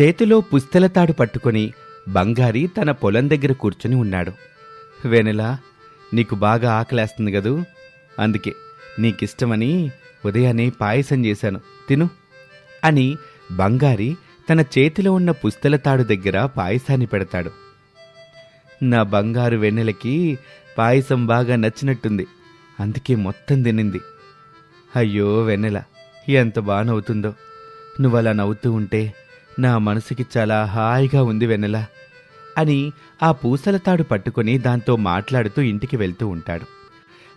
చేతిలో పుస్తెల తాడు పట్టుకొని బంగారి తన పొలం దగ్గర కూర్చుని ఉన్నాడు. వెనెల నీకు బాగా ఆకలేస్తుంది కదూ? అందుకే నీకిష్టమని ఉదయాన్నే పాయసం చేశాను. తిను అని బంగారి తన చేతిలో ఉన్న పుస్తెల తాడు దగ్గర పాయసాన్ని పెడతాడు. నా బంగారు వెన్నెలకి పాయసం బాగా నచ్చినట్టుంది. అందుకే మొత్తం తినింది. అయ్యో వెన్నెల ఎంత బాగా నవ్వుతుందో నువ్వు అలా నవ్వుతూ ఉంటే నా మనసుకి చాలా హాయిగా ఉంది వెన్నెల అని ఆ పూసల తాడు పట్టుకొని దాంతో మాట్లాడుతూ ఇంటికి వెళ్తూ ఉంటాడు.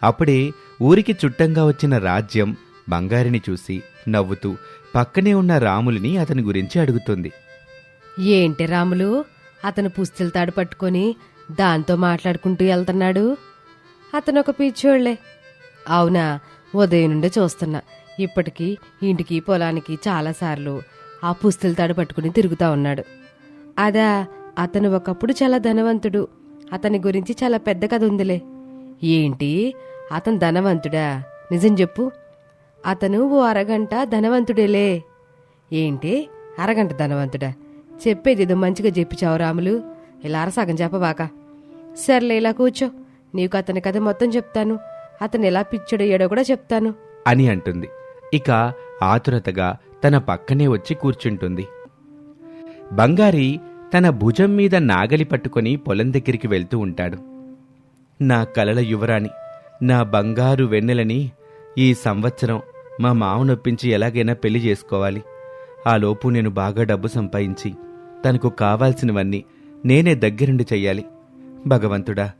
అప్పుడే ఊరికి చుట్టంగా వచ్చిన రాజ్యం బంగారిని చూసి నవ్వుతూ పక్కనే ఉన్న రాములని అతని గురించి అడుగుతుంది. ఏంటి రాములు? అతను పుస్తెల తాడు పట్టుకొని దాంతో మాట్లాడుకుంటూ వెళ్తున్నాడు? అతను ఒక పిచ్చోళ్ళే. అవునా ఉదయం నుండి చూస్తున్నా. ఇప్పటికీ ఇంటికి పొలానికి చాలాసార్లు ఆ పుస్తెల తాడు పట్టుకుని తిరుగుతా ఉన్నాడు. అదా అతను ఒకప్పుడు చాలా ధనవంతుడు. అతని గురించి చాలా పెద్ద కథ ఉందిలే. ఏంటి? అతను ధనవంతుడా? నిజం చెప్పు. అతను ఓ అరగంట ధనవంతుడేలే. ఏంటి? అరగంట ధనవంతుడా? చెప్పేది ఏదో మంచిగా చెప్పిచావు రాములు. ఇలా అరసగం చెప్పబాక సర్లే ఇలా కూర్చో. నీకు అతని కథ మొత్తం చెప్తాను. అతను ఎలా పిచ్చడయ్యాడో కూడా చెప్తాను. అని అంటుంది. ఇక ఆతురతగా తన పక్కనే వచ్చి కూర్చుంటుంది. బంగారి తన భుజం మీద నాగలి పట్టుకొని పొలం దగ్గరికి వెళ్తూ ఉంటాడు. నా కలల యువరాణి నా బంగారు వెన్నెలని ఈ సంవత్సరం మా మామనొప్పించి ఎలాగైనా పెళ్ళి చేసుకోవాలి. ఆ లోపు నేను బాగా డబ్బు సంపాదించి తనకు కావాల్సినవన్నీ నేనే దగ్గరుండి చెయ్యాలి. భగవంతుడా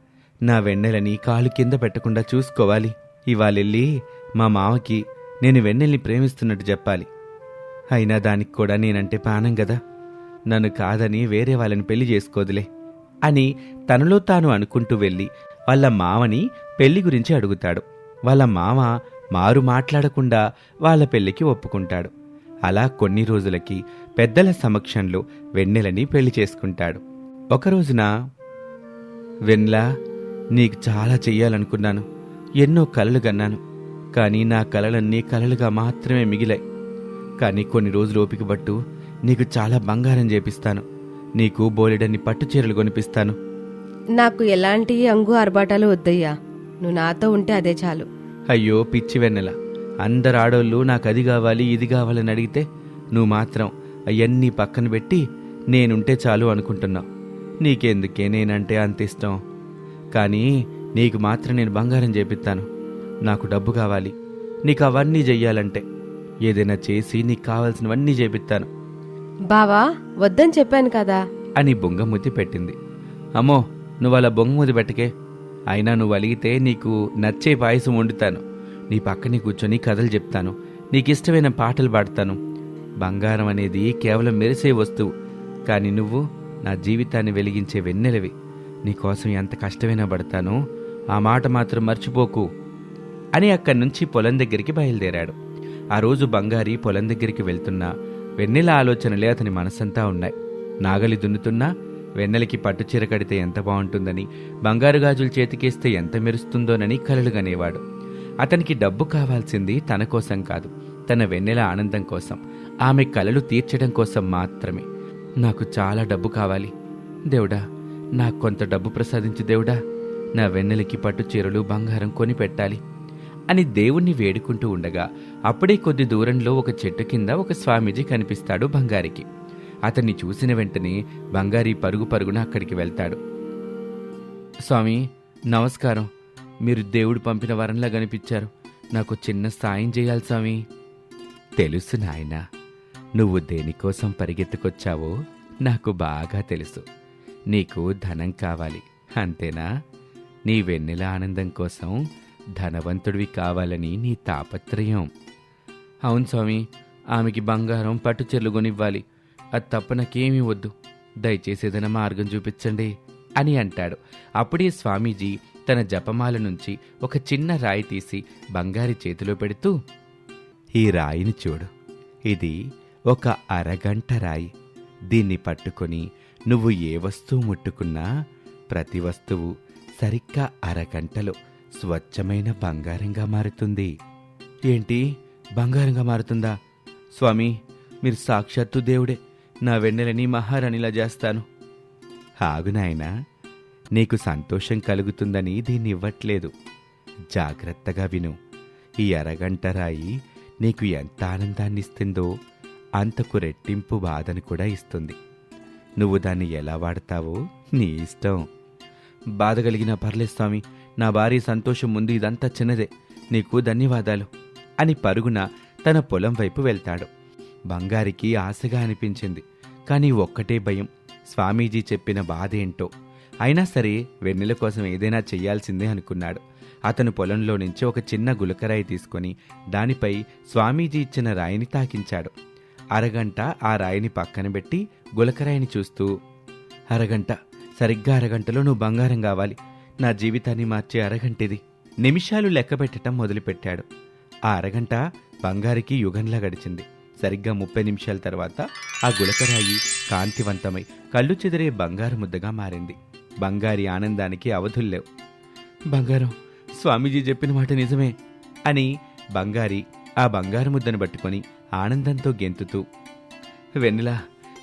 నా వెన్నెలని కాలు కింద పెట్టకుండా చూసుకోవాలి. ఇవాళెళ్ళి మా మామకి నేను వెన్నెల్ని ప్రేమిస్తున్నట్టు చెప్పాలి. అయినా దానికి కూడా నేనంటే పానం కదా నన్ను కాదని వేరే వాళ్ళని పెళ్ళి చేసుకోదులే అని తనలో తాను అనుకుంటూ వెళ్ళి వాళ్ళ మామని పెళ్ళి గురించి అడుగుతాడు. వాళ్ళ మామ మారు మాట్లాడకుండా వాళ్ళ పెళ్ళికి ఒప్పుకుంటాడు. అలా కొన్ని రోజులకి పెద్దల సమక్షంలో వెన్నెలని పెళ్ళి చేసుకుంటాడు. ఒక రోజున వెన్లా నీకు చాలా చెయ్యాలనుకున్నాను. ఎన్నో కలలు కన్నాను కానీ నా కలలన్నీ కలలుగా మాత్రమే మిగిలాయి. కానీ కొన్ని రోజులు ఓపిక పట్టు నీకు చాలా బంగారం చేపిస్తాను. నీకు బోలెడన్ని పట్టు చీరలు కొనిపిస్తాను. నాకు ఎలాంటి అంగు ఆర్భాటాలు వద్దయ్యా. నువ్వు నాతో ఉంటే అదే చాలు. అయ్యో పిచ్చి వెన్నెల. అందరు ఆడోళ్ళు నాకు అది కావాలి ఇది కావాలని అడిగితే నువ్వు మాత్రం అవన్నీ పక్కన పెట్టి నేనుంటే చాలు అనుకుంటున్నావు నీకెందుకే నేనంటే అంత ఇష్టం? కానీ నీకు మాత్రం నేను బంగారం చేపిస్తాను. నాకు డబ్బు కావాలి. నీకు అవన్నీ చెయ్యాలంటే ఏదైనా చేసి నీకు కావాల్సినవన్నీ చేపిస్తాను. బావా వద్దని చెప్పాను కదా. అని బొంగముద్ది పెట్టింది. అమ్మో నువ్వు అలా బొంగముద్ది పెట్టకే. అయినా నువ్వు అలిగితే నీకు నచ్చే పాయసం వండుతాను. నీ పక్కనే కూర్చొని కథలు చెప్తాను. నీకు ఇష్టమైన పాటలు పాడతాను. బంగారం అనేది కేవలం మెరిసే వస్తువు. కానీ నువ్వు నా జీవితాన్ని వెలిగించే వెన్నెలవి. నీకోసం ఎంత కష్టమైనా పడతాను. ఆ మాట మాత్రం మర్చిపోకు. అని అక్కడి నుంచి పొలం దగ్గరికి బయలుదేరాడు. ఆ రోజు బంగారి పొలం దగ్గరికి వెళ్తున్నా వెన్నెల ఆలోచనలే అతని మనసంతా ఉన్నాయి. నాగలి దున్నుతున్నా వెన్నెలకి పట్టుచీర కడితే ఎంత బాగుంటుందని బంగారు గాజులు చేతికేస్తే ఎంత మెరుస్తుందోనని కలలుగనేవాడు. అతనికి డబ్బు కావాల్సింది తన కోసం కాదు తన వెన్నెల ఆనందం కోసం ఆమె కలలు తీర్చడం కోసం మాత్రమే. నాకు చాలా డబ్బు కావాలి. దేవుడా నాకు కొంత డబ్బు ప్రసాదించు దేవుడా నా వెన్నెలకి పట్టు చీరలు బంగారం కొని పెట్టాలి అని దేవుణ్ణి వేడుకుంటూ ఉండగా అప్పుడే కొద్ది దూరంలో ఒక చెట్టు కింద ఒక స్వామీజీ కనిపిస్తాడు బంగారికి. అతన్ని చూసిన వెంటనే బంగారి పరుగు పరుగున అక్కడికి వెళ్తాడు. స్వామి నమస్కారం. మీరు దేవుడు పంపిన వరంలా కనిపించారు. నాకు చిన్న సాయం చేయాలి స్వామి. తెలుసు నాయనా. నువ్వు దేనికోసం పరిగెత్తుకొచ్చావో నాకు బాగా తెలుసు. నీకు ధనం కావాలి. అంతేనా? నీ వెన్నెల ఆనందం కోసం ధనవంతుడివి కావాలని నీ తాపత్రయం. అవును స్వామి ఆమెకి బంగారం పట్టు చెర్లు కొనివ్వాలి. అది తప్ప నాకేమీ వద్దు. దయచేసి ఏదైనా మార్గం చూపించండి అని అంటాడు. అప్పుడే స్వామీజీ తన జపమాల నుంచి ఒక చిన్న రాయి తీసి బంగారి చేతిలో పెడుతూ ఈ రాయిని చూడు. ఇది ఒక అరగంట రాయి. దీన్ని పట్టుకొని నువ్వు ఏ వస్తువు ముట్టుకున్నా ప్రతి వస్తువు సరిగ్గా అరగంటలో స్వచ్ఛమైన బంగారంగా మారుతుంది. ఏంటి? బంగారంగా మారుతుందా? స్వామి మీరు సాక్షాత్తు దేవుడే. నా వెన్నెలని మహారాణిలా చేస్తాను. ఆగునాయనా నీకు సంతోషం కలుగుతుందని దీన్ని ఇవ్వట్లేదు జాగ్రత్తగా విను. ఈ అరగంట రాయి నీకు ఎంత ఆనందాన్ని ఇస్తుందో అంతకు రెట్టింపు బాధను కూడా ఇస్తుంది. నువ్వు దాన్ని ఎలా వాడతావో నీ ఇష్టం. బాధ కలిగిన పర్లేదు స్వామి. నా భార్య సంతోషం ముందు ఇదంతా చిన్నదే. నీకు ధన్యవాదాలు. అని పరుగున తన పొలం వైపు వెళ్తాడు. బంగారికి ఆశగా అనిపించింది. కానీ ఒక్కటే భయం. స్వామీజీ చెప్పిన బాధేంటో. అయినా సరే వెన్నెల కోసం ఏదైనా చెయ్యాల్సిందే అనుకున్నాడు. అతను పొలంలో నుంచి ఒక చిన్న గులకరాయి తీసుకొని దానిపై స్వామీజీ ఇచ్చిన రాయిని తాకించాడు. అరగంట ఆ రాయిని పక్కన పెట్టి గులకరాయిని చూస్తూ అరగంట. సరిగ్గా అరగంటలో నువ్వు బంగారం కావాలి. నా జీవితాన్ని మార్చే అరగంటిది. నిమిషాలు లెక్కపెట్టడం మొదలుపెట్టాడు. ఆ అరగంట బంగారికి యుగంలా గడిచింది. సరిగ్గా ముప్పై నిమిషాల తర్వాత ఆ గులకరాయి కాంతివంతమై కళ్ళు చెదిరే బంగారు ముద్దగా మారింది. బంగారి ఆనందానికి అవధుల్లేవు బంగారం స్వామీజీ చెప్పిన మాట నిజమే అని బంగారి ఆ బంగారు ముద్దను పట్టుకొని ఆనందంతో గెంతుతూ వెన్నెలా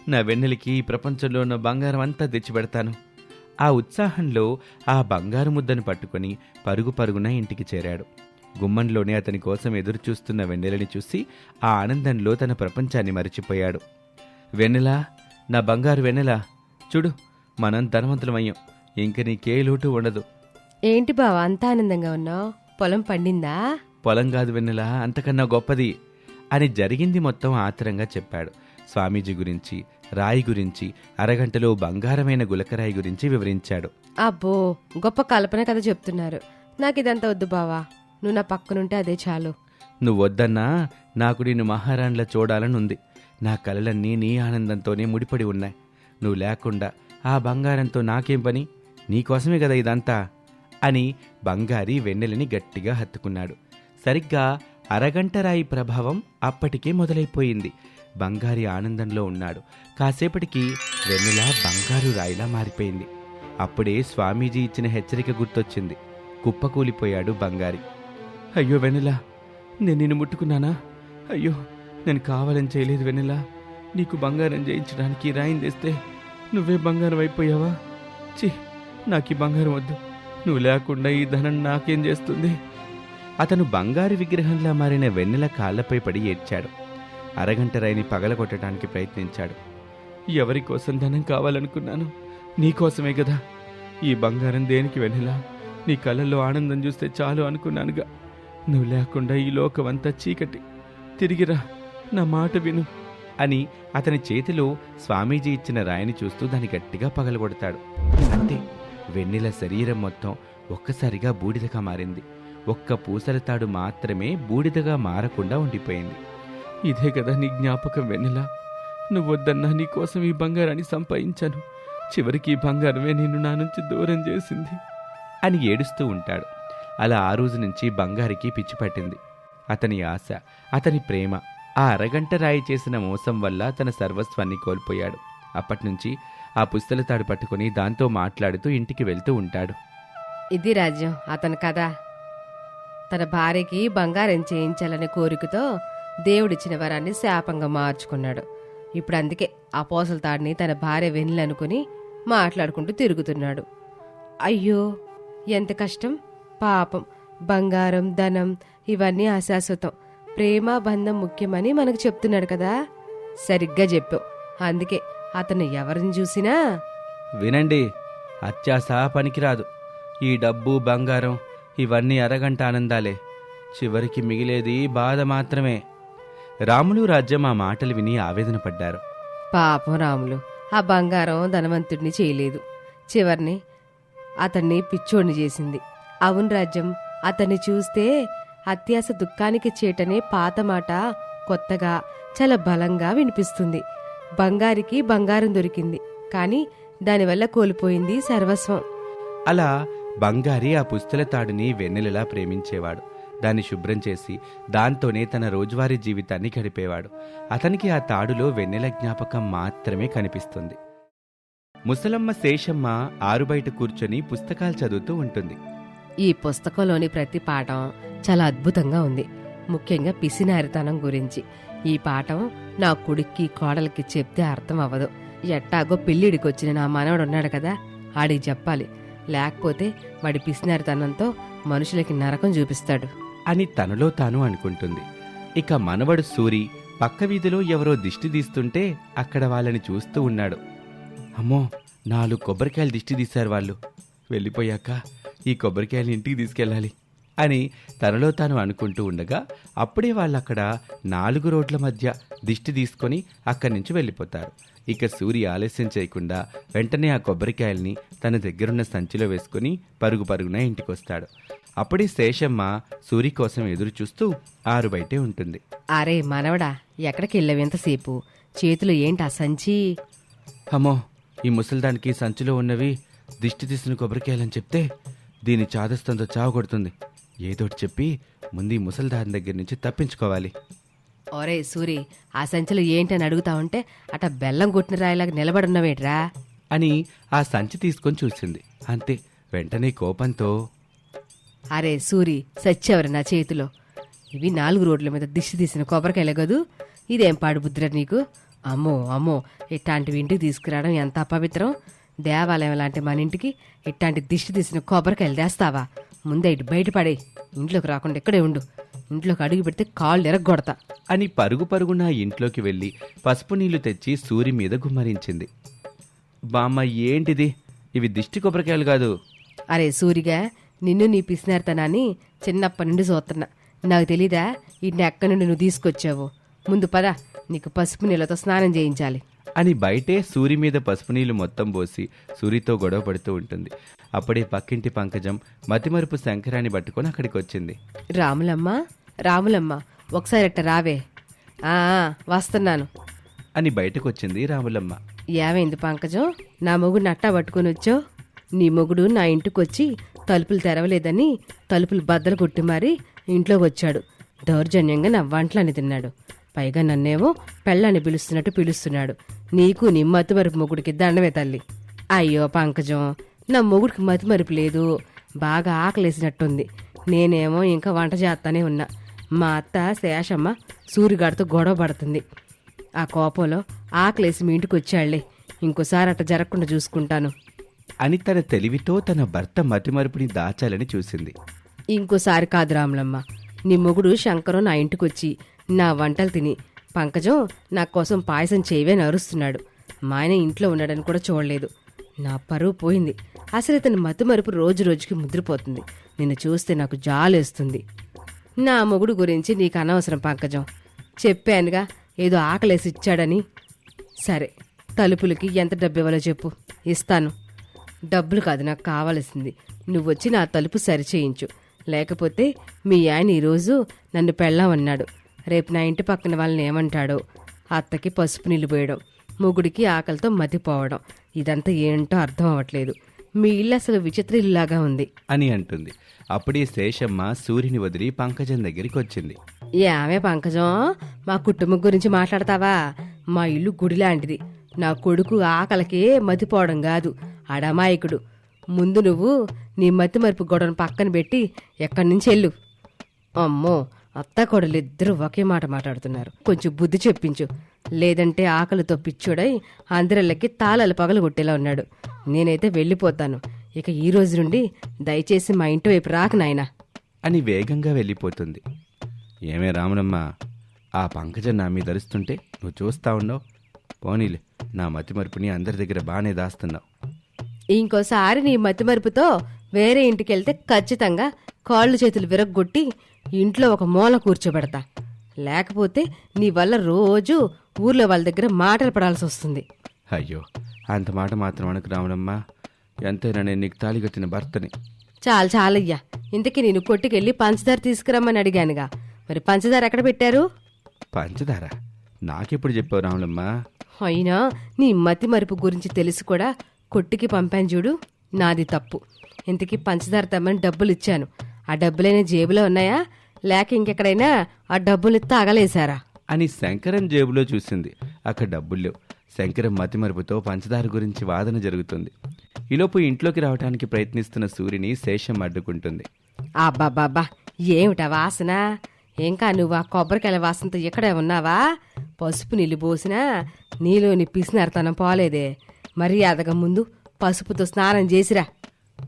నా వెన్నెలకి ఈ ప్రపంచంలో ఉన్న బంగారం అంతా తెచ్చిపెడతాను ఆ ఉత్సాహంలో ఆ బంగారు ముద్దను పట్టుకొని పరుగు పరుగున ఇంటికి చేరాడు. గుమ్మంలోనే అతని కోసం ఎదురు చూస్తున్న వెన్నెలని చూసి ఆ ఆనందంలో తన ప్రపంచాన్ని మరిచిపోయాడు. వెన్నెలా నా బంగారు వెన్నెలా చూడు మనం ధనవంతులమయ్యాం. ఇంక నీకే లోటు ఉండదు. ఏంటి బావా అంత ఆనందంగా ఉన్నావు? పొలం పండిందా? పొలం కాదు వెన్నెలా అంతకన్నా గొప్పది అని జరిగింది మొత్తం ఆత్రంగా చెప్పాడు. స్వామీజీ గురించి రాయి గురించి అరగంటలో బంగారమైన గులకరాయి గురించి వివరించాడు. అబ్బో గొప్ప కల్పన కథ చెప్తున్నారు. నాకు ఇదంతా వద్దు బావా. నువ్వు నా పక్కనుంటే అదే చాలు. నువ్వు వద్దన్నా నాకు నిన్ను మహారాణిలా చూడాలని ఉంది నా కలలన్నీ నీ ఆనందంతోనే ముడిపడి ఉన్నాయి. నువ్వు లేకుండా ఆ బంగారంతో నాకేం పని? నీకోసమే కదా ఇదంతా? అని బంగారి వెన్నెలని గట్టిగా హత్తుకున్నాడు. సరిగ్గా అరగంట రాయి ప్రభావం అప్పటికే మొదలైపోయింది. బంగారి ఆనందంలో ఉన్నాడు. కాసేపటికి వెన్నెల బంగారు రాయిలా మారిపోయింది. అప్పుడే స్వామీజీ ఇచ్చిన హెచ్చరిక గుర్తొచ్చింది. కుప్పకూలిపోయాడు బంగారి. అయ్యో వెన్నెల నేను నిన్ను ముట్టుకున్నానా? అయ్యో నేను కావాలని చేయలేదు వెన్నెల. నీకు బంగారం చేయించడానికి రాయిని తెస్తే నువ్వే బంగారం అయిపోయావా? చి నాకు ఈ బంగారం వద్దు. నువ్వు లేకుండా ఈ ధనం నాకేం చేస్తుంది? అతను బంగారు విగ్రహంలా మారిన వెన్నెల కాళ్ళపై పడి ఏడ్చాడు. అరగంట రాయిని పగలగొట్టడానికి ప్రయత్నించాడు. ఎవరి కోసం ధనం కావాలనుకున్నాను? నీకోసమే కదా ఈ బంగారం దేనికి వెన్నెలా? నీ కళ్ళల్లో ఆనందం చూస్తే చాలు అనుకున్నానుగా. నువ్వు లేకుండా ఈ లోకమంతా చీకటి. తిరిగిరా నా మాట విను. అని అతని చేతిలో స్వామీజీ ఇచ్చిన రాయిని చూస్తూ దాన్ని గట్టిగా పగలగొడతాడు. అంతే. వెన్నెల శరీరం మొత్తం ఒక్కసారిగా బూడిదగా మారింది. ఒక్క పూసల తాడు మాత్రమే బూడిదగా మారకుండా ఉండిపోయింది. ఇదే కదా నీ జ్ఞాపకం వెన్నెల. నువ్వొద్దన్నా నీ కోసం ఈ బంగారాన్ని సంపాదించాను. చివరికి ఈ బంగారమే నిన్ను నా నుంచి దూరం చేసింది. అని ఏడుస్తూ ఉంటాడు. అలా ఆ రోజు నుంచి బంగారికి పిచ్చి పట్టింది. అతని ఆశ అతని ప్రేమ ఆ అరగంట రాయి చేసిన మోసం వల్ల తన సర్వస్వాన్ని కోల్పోయాడు. అప్పటినుంచి ఆ పుస్తల తాడు పట్టుకుని దాంతో మాట్లాడుతూ ఇంటికి వెళ్తూ ఉంటాడు. ఇది రాజ్యం అతని కథ. తన భార్యకి బంగారం చేయించాలనే కోరికతో దేవుడిచ్చిన వరాన్ని శాపంగా మార్చుకున్నాడు. ఇప్పుడు అందుకే ఆ పోసల తాడిని తన భార్య వెన్నులనుకుని మాట్లాడుకుంటూ తిరుగుతున్నాడు. అయ్యో ఎంత కష్టం. పాపం బంగారం ధనం ఇవన్నీ అశాశ్వతం. ప్రేమ బంధం ముఖ్యమని మనకు చెప్తున్నాడు కదా. సరిగ్గా చెప్పావు. అందుకే అతను ఎవరిని చూసినా? వినండి అత్యాస పనికిరాదు. ఈ డబ్బు బంగారం ఇవన్నీ అరగంట ఆనందాలే. చివరికి మిగిలేది బాధ మాత్రమే. రాములు రాజ్యం ఆ మాటలు విని ఆవేదన పడ్డారు. పాపం రాములు ఆ బంగారం ధనవంతుడిని చేయలేదు. చివర్ని అతన్ని పిచ్చోడిని చేసింది. అవును రాజ్యం అతన్ని చూస్తే అత్యాస దుఃఖానికి చేటనే పాత మాట కొత్తగా చాలా బలంగా వినిపిస్తుంది. బంగారికి బంగారం దొరికింది కానీ దానివల్ల కోల్పోయింది సర్వస్వం. అలా బంగారి ఆ పుస్తల తాడుని వెన్నెలలా ప్రేమించేవాడు. దాన్ని శుభ్రం చేసి దాంతోనే తన రోజువారీ జీవితాన్ని గడిపేవాడు. అతనికి ఆ తాడులో వెన్నెల జ్ఞాపకం మాత్రమే కనిపిస్తుంది. ముసలమ్మ శేషమ్మ ఆరుబయట కూర్చొని పుస్తకాలు చదువుతూ ఉంటుంది. ఈ పుస్తకంలోని ప్రతి పాఠం చాలా అద్భుతంగా ఉంది. ముఖ్యంగా పిసినారితనం గురించి. ఈ పాఠం నా కొడుక్కి కోడలికి చెప్తే అర్థం అవ్వదు. ఎట్టాగో పెళ్ళిడికి వచ్చిన నా మనవడు ఉన్నాడు కదా ఆడికి చెప్పాలి. లేకపోతే వాడి పిసినారితనంతో మనుషులకి నరకం చూపిస్తాడు. అని తనలో తాను అనుకుంటుంది. ఇక మనవడు సూరి పక్క వీధిలో ఎవరో దిష్టి తీస్తుంటే అక్కడ వాళ్ళని చూస్తూ ఉన్నాడు. అమ్మో నాలుగు కొబ్బరికాయలు దిష్టి తీశారు వాళ్ళు. వెళ్ళిపోయాక ఈ కొబ్బరికాయలు ఇంటికి తీసుకెళ్ళాలి అని తనలో తాను అనుకుంటూ ఉండగా అప్పుడే వాళ్ళు అక్కడ నాలుగు రోడ్ల మధ్య దిష్టి తీసుకొని అక్కడి నుంచి వెళ్ళిపోతారు. ఇక సూరి ఆలస్యం చేయకుండా వెంటనే ఆ కొబ్బరికాయల్ని తన దగ్గరున్న సంచిలో వేసుకుని పరుగు పరుగున ఇంటికొస్తాడు. అప్పుడే శేషమ్మ సూరి కోసం ఎదురు చూస్తూ ఆరు బయటే ఉంటుంది. అరే మనవడా ఎక్కడికి వెళ్ళావు ఎంతసేపు చేతిలో ఏంటి ఆ సంచి? అమ్మో ఈ ముసలిదానికి సంచిలో ఉన్నవి దిష్టి తీసిన కొబ్బరికాయలని చెప్తే దీని చాదస్తంతో చావు కొడుతుంది. ఏదోటి చెప్పి ముందు ఈ ముసలిదాని దగ్గర నుంచి తప్పించుకోవాలి. ఒరే సూరి ఆ సంచిలో ఏంటని అడుగుతా ఉంటే అట బెల్లం కొట్టిన రాయిలాగా నిలబడున్నవేట్రా? అని ఆ సంచి తీసుకొని చూసింది. అంతే వెంటనే కోపంతో అరే సూరి సచ్చేవరు నా చేతిలో? ఇవి నాలుగు రోడ్ల మీద దిష్టి తీసిన కొబ్బరికాయలే కదూ? ఇదేం పాడు బుద్ధిరా నీకు? అమ్మో అమ్మో ఇట్లాంటివి ఇంటికి తీసుకురావడం ఎంత అపవిత్రం? దేవాలయం లాంటి మన ఇంటికి ఇట్లాంటి దిష్టి తీసిన కొబ్బరికాయలు తెస్తావా? ముందే ఇటు బయటపడే ఇంట్లోకి రాకుండా ఇక్కడే ఉండు. ఇంట్లోకి అడుగు పెడితే కాళ్ళు ఎరగొడతా. అని పరుగు పరుగున ఇంట్లోకి వెళ్ళి పసుపు నీళ్ళు తెచ్చి సూరి మీద గుమ్మరించింది. బామ్మ ఏంటిది? ఇవి దిష్టి కొబ్బరికాయలు కాదు. అరే సూరిగా నిన్ను నీ పిసినారితనాన్ని చిన్నప్పటి నుండి చూస్తున్నా. నాకు తెలీదా వీటిని ఎక్కడి నుండి నువ్వు తీసుకొచ్చావు. ముందు పద నీకు పసుపు నీళ్ళతో స్నానం చేయించాలి. అని బయటే సూరి మీద పసుపు నీళ్ళు మొత్తం పోసి సూరితో గొడవ పడుతూ ఉంటుంది. అప్పుడే పక్కింటి పంకజం మతిమరుపు శంకరాన్ని పట్టుకొని అక్కడికి వచ్చింది. రాములమ్మ రాములమ్మ ఒకసారి అట్ట రావే. ఆ వస్తున్నాను. అని బయటకు వచ్చింది రాములమ్మ. ఏమైంది పంకజం? నా మొగుడు నట్టా పట్టుకొని వచ్చో నీ మొగుడు నా ఇంటికి వచ్చి తలుపులు తెరవలేదని తలుపులు బద్దలు కొట్టి మారి ఇంట్లోకి వచ్చాడు. దౌర్జన్యంగా నా వంటలని తిన్నాడు. పైగా నన్నేమో పెళ్ళాన్ని పిలుస్తున్నట్టు పిలుస్తున్నాడు. నీకు నీ మతిమరుపు మొగుడికి దండమే తల్లి. అయ్యో పంకజం నా మొగుడికి మతిమరుపు లేదు. బాగా ఆకలేసినట్టుంది. నేనేమో ఇంకా వంట చేస్తానే ఉన్నా. మా అత్త శేషమ్మ సూరిగాడితో గొడవ పడుతుంది. ఆ కోపంలో ఆకలేసి మీ ఇంటికి వచ్చాళ్ళే. ఇంకోసారి అట్ట జరగకుండా చూసుకుంటాను. అని తన తెలివితో తన భర్త మతిమరుపుని దాచాలని చూసింది. ఇంకోసారి కాదు రాములమ్మ. నీ మొగుడు శంకరం నా ఇంటికి వచ్చి నా వంటలు తిని పంకజం నా కోసం పాయసం చేయవే నరుస్తున్నాడు మా ఆయన ఇంట్లో ఉన్నాడని కూడా చూడలేదు. నా పరువు పోయింది. అసలు ఇతని మతిమరుపు రోజు రోజుకి ముద్రపోతుంది. నిన్ను చూస్తే నాకు జాలేస్తుంది నా మొగుడు గురించి నీకు అనవసరం పంకజం. చెప్పానుగా ఏదో ఆకలేసి ఇచ్చాడని. సరే తలుపులకి ఎంత డబ్బు ఇవ్వాలో చెప్పు. ఇస్తాను. డబ్బులు కాదు నాకు కావలసింది. నువ్వు వచ్చి నా తలుపు సరిచేయించు. లేకపోతే మీ ఆయన ఈరోజు నన్ను పెళ్ళామన్నాడు. రేపు నా ఇంటి పక్కన వాళ్ళని ఏమంటాడో? అత్తకి పసుపు నీళ్ళు పోయడం మొగుడికి ఆకలితో మతిపోవడం ఇదంతా ఏంటో అర్థం అవ్వట్లేదు. మీ ఇల్లు అసలు విచిత్ర ఇల్లులాగా ఉంది. అని అంటుంది. అప్పుడే శేషమ్మ సూరిని వదిలి పంకజం దగ్గరికి వచ్చింది. ఏమే పంకజం? మా కుటుంబం గురించి మాట్లాడతావా? మా ఇల్లు గుడి లాంటిది నా కొడుకు ఆకలికే మతిపోవడం కాదు. అడమాయకుడు. ముందు నువ్వు నీ మతి మరుపు గొడవను పక్కన పెట్టి ఎక్కడి నుంచి వెళ్ళు. అమ్మో అత్త కొడలు ఇద్దరు ఒకే మాట మాట్లాడుతున్నారు. కొంచెం బుద్ధి చెప్పించు. లేదంటే ఆకలితో పిచ్చోడై అందరిళ్ళకి తాళాలు పగలు కొట్టేలా ఉన్నాడు. నేనైతే వెళ్ళిపోతాను. ఇక ఈ రోజు నుండి దయచేసి మా ఇంటి వైపు రాక నాయనా. అని వేగంగా వెళ్ళిపోతుంది. ఏమే రామునమ్మ ఆ పంకజం నా మీద అరుస్తుంటే నువ్వు చూస్తా ఉన్నావు. పోనీలే నా మతిమరుపుని అందరి దగ్గర బాగానే దాస్తున్నావు. ఇంకోసారి నీ మతిమరుపుతో వేరే ఇంటికి వెళ్తే ఖచ్చితంగా కాళ్ళు చేతులు విరగ్గొట్టి ఇంట్లో ఒక మూల కూర్చోబెడతా. లేకపోతే నీ వల్ల రోజు ఊర్లో వాళ్ళ దగ్గర మాటలు పడాల్సి వస్తుంది. అయ్యో అంత మాట మాత్రం అనకు రామునమ్మ ఎంతైనా నేను నీకు తాళి కట్టిన భర్తని. చాలు చాలయ్యా. ఇంతకీ నేను కొట్టుకెళ్ళి పంచదార తీసుకురమ్మని అడిగానుగా. మరి పంచదార ఎక్కడ పెట్టారు? పంచదార? నాకెప్పుడు చెప్పావు రాములమ్మ? అయినా నీ మతి మరుపు గురించి తెలిసి కూడా కొట్టుకి పంపాను చూడు నాది తప్పు. ఇంతకీ పంచదార తెమ్మని డబ్బులు ఇచ్చాను ఆ డబ్బులైనా జేబులో ఉన్నాయా? లేక ఇంకెక్కడైనా ఆ డబ్బులు తాగలేశారా? అని శంకరం జేబులో చూసింది. అక్కడ డబ్బులు లేవు శంకరం మతిమరుపుతో పంచదార గురించి వాదన జరుగుతుంది. ఈలోపు ఇంట్లోకి రావడానికి ప్రయత్నిస్తున్న సూర్యుని శేషం అడ్డుకుంటుంది. అబ్బాబ్బాబ్బా ఏమిటా వాసన? ఇంకా నువ్వు ఆ కొబ్బరికాయల వాసనతో ఇక్కడే ఉన్నావా? పసుపు నీళ్ళు పోసినా నీలోని పిసినారతనం పోలేదే. మర్యాదగా ముందు పసుపుతో స్నానం చేసిరా.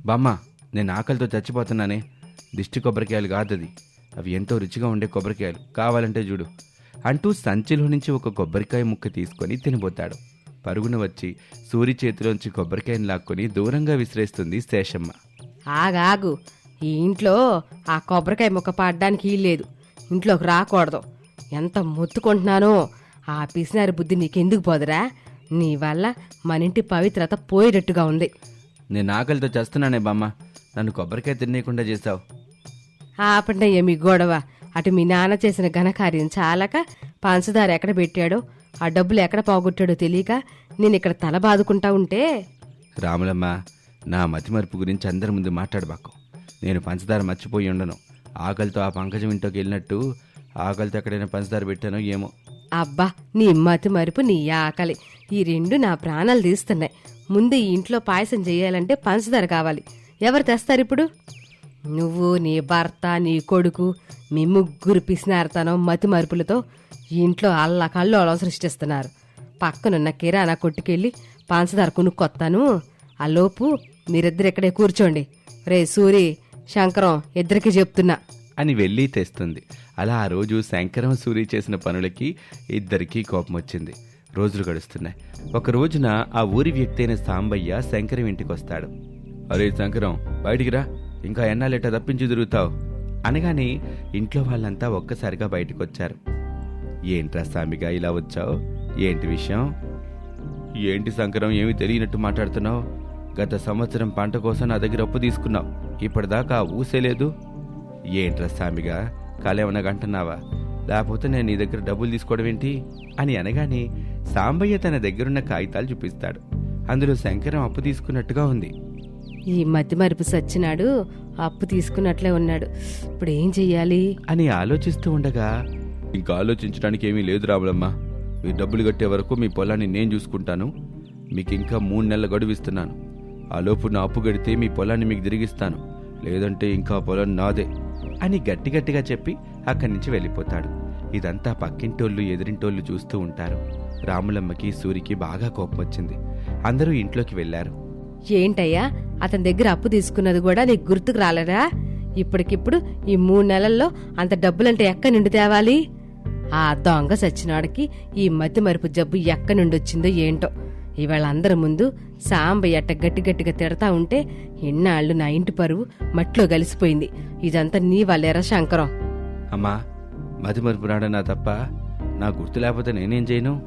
బామ్మ నేను ఆకలితో చచ్చిపోతున్నానే. దిష్టి కొబ్బరికాయలు కాదది. అవి ఎంతో రుచిగా ఉండే కొబ్బరికాయలు. కావాలంటే చూడు. అంటూ సంచిలో నుంచి ఒక కొబ్బరికాయ ముక్క తీసుకొని తినబోతాడు పరుగున వచ్చి సూరి చేతిలోంచి కొబ్బరికాయను లాక్కొని దూరంగా విసిరేస్తుంది శేషమ్మ. ఆగాగు ఈ ఇంట్లో ఆ కొబ్బరికాయ ముక్క పాడడానికి లేదు. ఇంట్లోకి రాకూడదు. ఎంత మొత్తుకుంటున్నానో ఆ పిసినారి బుద్ధి నీకెందుకు పోదురా? నీ వల్ల మన ఇంటి పవిత్రత పోయేటట్టుగా ఉంది. నేను ఆకలితో చేస్తున్నానే బామ్మ. నన్ను కొబ్బరికాయ తినేయకుండా చేశావు. ఆపండయ్య మీ గొడవ. అటు మీ నాన్న చేసిన ఘనకార్యం చాలక పంచదార ఎక్కడ పెట్టాడో ఆ డబ్బులు ఎక్కడ పోగొట్టాడో తెలియక నేను ఇక్కడ తల బాదుకుంటా ఉంటే. రాములమ్మ నా మతిమరుపు గురించి అందరి ముందు మాట్లాడబాకు. నేను పంచదార మర్చిపోయి ఉండను. ఆకలితో ఆ పంకజం ఇంట్లోకి వెళ్ళినట్టు ఆకలితో ఎక్కడైనా పంచదార పెట్టానో ఏమో. అబ్బా నీ మతి మరుపు నీ ఆకలి. ఈ రెండు నా ప్రాణాలు తీస్తున్నాయి. ముందు ఈ ఇంట్లో పాయసం చేయాలంటే పంచదార కావాలి. ఎవరు తెస్తారు ఇప్పుడు? నువ్వు నీ భర్త నీ కొడుకు మీ ముగ్గురు పిసినారతనం మతి మరుపులతో ఇంట్లో అల్ల కల్లోలం సృష్టిస్తున్నారు. పక్కనున్న కిరాణా కొట్టుకెళ్ళి పంచదార కొనుక్కొత్తాను. ఆ లోపు మీరిద్దరు ఇక్కడే కూర్చోండి. రే సూరి శంకరం ఇద్దరికి చెప్తున్నా. అని వెళ్ళి తెస్తుంది. అలా ఆ రోజు శంకరం సూరి చేసిన పనులకి ఇద్దరికీ కోపం వచ్చింది రోజులు గడుస్తున్నాయి. ఒక రోజున ఆ ఊరి వ్యక్తి అయిన సాంబయ్య శంకరం ఇంటికి వస్తాడు అరే శంకరం బయటికి రా. ఇంకా ఎన్నాలేట తప్పించి తిరుగుతావు? అనగానే ఇంట్లో వాళ్ళంతా ఒక్కసారిగా బయటకు వచ్చారు ఏంట్రా సామిగా ఇలా వచ్చావు? ఏంటి విషయం? ఏంటి శంకరం ఏమి తెలియనట్టు మాట్లాడుతున్నావు? గత సంవత్సరం పంట కోసం నా దగ్గర అప్పు తీసుకున్నావు. ఇప్పటిదాకా ఊసే లేదు. ఏంట్రా సామిగా కాలేమన్నా గంటున్నావా? లేకపోతే నేను నీ దగ్గర డబ్బులు తీసుకోవడం ఏంటి? అని అనగానే సాంబయ్య తన దగ్గరున్న కాగితాలు చూపిస్తాడు. అందులో శంకరం అప్పు తీసుకున్నట్టుగా ఉంది. ఈ మధ్య మరుపు సచ్చినాడు అప్పు తీసుకున్నట్లే ఉన్నాడు. ఇప్పుడు ఏం చెయ్యాలి? అని ఆలోచిస్తూ ఉండగా ఇంకా ఆలోచించడానికి ఏమీ లేదు రాములమ్మ మీరు డబ్బులు కట్టే వరకు మీ పొలాన్ని నేను చూసుకుంటాను. మీకు ఇంకా మూడు నెలల గడువు ఇస్తున్నాను. ఆ లోపు నా అప్పు గడితే మీ పొలాన్ని మీకు తిరిగిస్తాను. లేదంటే ఇంకా పొలం నాదే అని గట్టి గట్టిగా చెప్పి అక్కడి నుంచి వెళ్ళిపోతాడు. ఇదంతా పక్కింటోళ్ళు ఎదిరింటోళ్ళు చూస్తూ ఉంటారు. రాములమ్మకి సూరికి బాగా కోపం వచ్చింది అందరూ ఇంట్లోకి వెళ్ళారు. ఏంటయ్యా? అతని దగ్గర అప్పు తీసుకున్నది కూడా నీకు గుర్తుకు రాలేదా? ఇప్పటికిప్పుడు ఈ మూడు నెలల్లో అంత డబ్బులంటే ఎక్కడి నుండి తేవాలి? ఆ దొంగ సచ్చినాడికి ఈ మతి మరుపు జబ్బు ఎక్కడి నుండి వచ్చిందో ఏంటో. ఇవాళ అందరి ముందు సాంబయ్య అట్ట గట్టి గట్టిగా తిడతా ఉంటే ఎన్నాళ్ళు నా ఇంటి పరువు మట్లో కలిసిపోయింది. ఇదంతా నీ వాళ్ళేరా శంకరం? అమ్మా మతి మరుపు రాడా నా తప్ప నా గుర్తు లేకపోతే నేనేం చేయను?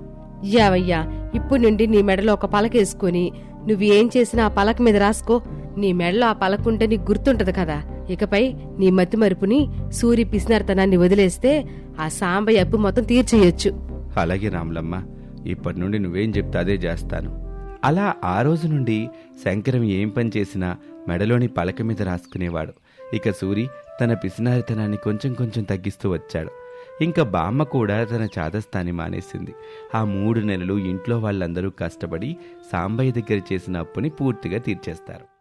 యావయ్యా ఇప్పుడు నుండి నీ మెడలో ఒక పలక వేసుకొని నువ్వు ఏం చేసినా ఆ పలక మీద రాసుకో. నీ మెడలో ఆ పలక ఉంటే నీకు గుర్తుంటది కదా. ఇకపై నీ మతి మరుపుని సూరి పిసినార్తనాన్ని వదిలేస్తే ఆ సాంబయ్య అప్పు మొత్తం తీర్చేయొచ్చు. అలాగే రాములమ్మ ఇప్పటి నుండి నువ్వేం చెప్తే అదే చేస్తాను. అలా ఆ రోజు నుండి శంకరం ఏం పని చేసినా మెడలోని పలక మీద రాసుకునేవాడు. ఇక సూరి తన పిసినారితనాన్ని కొంచెం కొంచెం తగ్గిస్తూ వచ్చాడు. ఇంకా బామ్మ కూడా తన చాదస్తాన్ని మానేసింది. ఆ మూడు నెలలు ఇంట్లో వాళ్ళందరూ కష్టపడి సాంబయ్య దగ్గర చేసిన అప్పుని పూర్తిగా తీర్చేస్తారు.